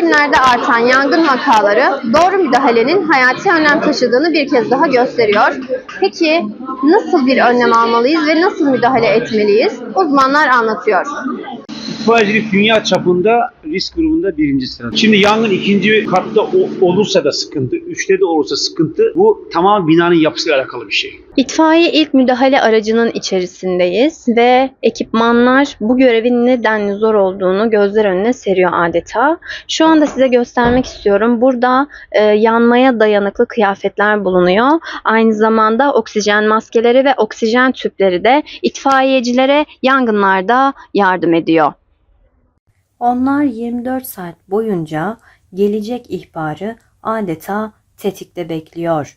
Günlerde artan yangın vakaları doğru müdahalenin hayati önem taşıdığını bir kez daha gösteriyor. Peki nasıl bir önlem almalıyız ve nasıl müdahale etmeliyiz? Uzmanlar anlatıyor. İtfaiyecilik dünya çapında risk grubunda birinci sırada. Şimdi yangın ikinci katta olursa da sıkıntı, üçte de olursa sıkıntı. Bu tamamen binanın yapısıyla alakalı bir şey. İtfaiye ilk müdahale aracının içerisindeyiz ve ekipmanlar bu görevin nedenli zor olduğunu gözler önüne seriyor adeta. Şu anda size göstermek istiyorum. Burada e, yanmaya dayanıklı kıyafetler bulunuyor. Aynı zamanda oksijen maskeleri ve oksijen tüpleri de itfaiyecilere yangınlarda yardım ediyor. Onlar 24 saat boyunca gelecek ihbarı adeta tetikte bekliyor.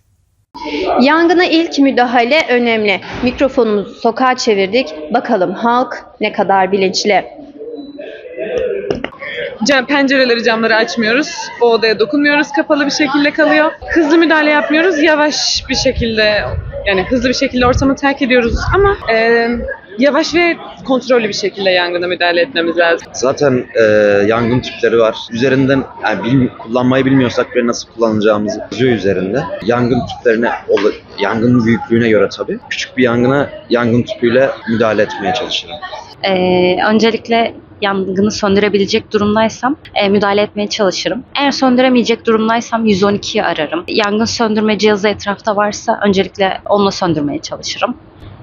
Yangına ilk müdahale önemli. Mikrofonumuzu sokağa çevirdik. Bakalım halk ne kadar bilinçli. Cam, pencereleri camları açmıyoruz. O odaya dokunmuyoruz. Kapalı bir şekilde kalıyor. Hızlı müdahale yapmıyoruz. Yavaş bir şekilde yani hızlı bir şekilde ortamı terk ediyoruz ama e, yavaş ve kontrollü bir şekilde yangına müdahale etmemiz lazım. Zaten e, yangın tüpleri var. Üzerinden yani bil- kullanmayı bilmiyorsak bile nasıl kullanacağımızı yazıyor üzerinde. Yangın tüplerine, yangının büyüklüğüne göre tabii. Küçük bir yangına yangın tüpüyle müdahale etmeye çalışırım. Ee, öncelikle yangını söndürebilecek durumdaysam e, müdahale etmeye çalışırım. Eğer söndüremeyecek durumdaysam 112'yi ararım. Yangın söndürme cihazı etrafta varsa öncelikle onunla söndürmeye çalışırım.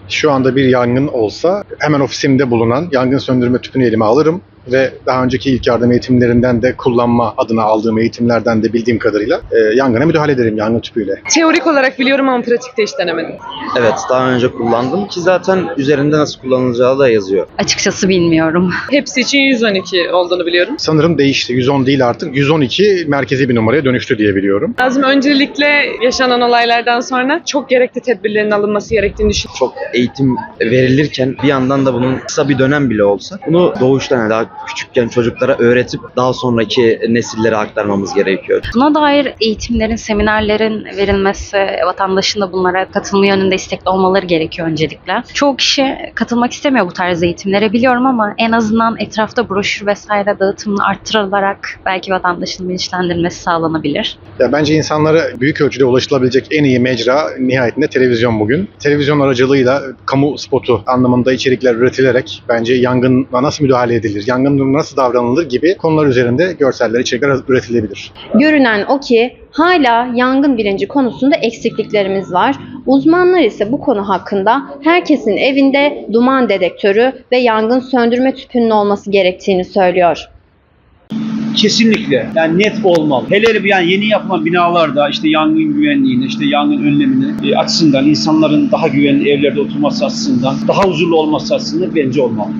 Şu anda bir yangın olsa hemen ofisimde bulunan yangın söndürme tüpünü elime alırım ve daha önceki ilk yardım eğitimlerinden de kullanma adına aldığım eğitimlerden de bildiğim kadarıyla e, yangına müdahale ederim yangın tüpüyle. Teorik olarak biliyorum ama pratikte hiç denemedim. Evet daha önce kullandım ki zaten üzerinde nasıl kullanılacağı da yazıyor. Açıkçası bilmiyorum. Hepsi için 112 olduğunu biliyorum. Sanırım değişti. 110 değil artık. 112 merkezi bir numaraya dönüştü diye biliyorum. Lazım öncelikle yaşanan olaylardan sonra çok gerekli tedbirlerin alınması gerektiğini düşünüyorum. Çok eğitim verilirken bir yandan da bunun kısa bir dönem bile olsa bunu doğuştan daha küçükken çocuklara öğretip daha sonraki nesillere aktarmamız gerekiyor. Buna dair eğitimlerin, seminerlerin verilmesi, vatandaşın da bunlara katılma yönünde istekli olmaları gerekiyor öncelikle. Çoğu kişi katılmak istemiyor bu tarz eğitimlere biliyorum ama en azından etrafta broşür vesaire dağıtımını arttırılarak belki vatandaşın bilinçlendirilmesi sağlanabilir. Ya bence insanlara büyük ölçüde ulaşılabilecek en iyi mecra nihayetinde televizyon bugün. Televizyon aracılığıyla kamu spotu anlamında içerikler üretilerek bence yangına nasıl müdahale edilir, yangın nasıl davranılır gibi konular üzerinde görseller, içerikler üretilebilir. Görünen o ki hala yangın bilinci konusunda eksikliklerimiz var. Uzmanlar ise bu konu hakkında herkesin evinde duman dedektörü ve yangın söndürme tüpünün olması gerektiğini söylüyor. Kesinlikle yani net olmalı. Hele hele yani yeni yapılan binalarda işte yangın güvenliğini, işte yangın önlemini e, açısından insanların daha güvenli evlerde oturması açısından, daha huzurlu olması açısından bence olmalı.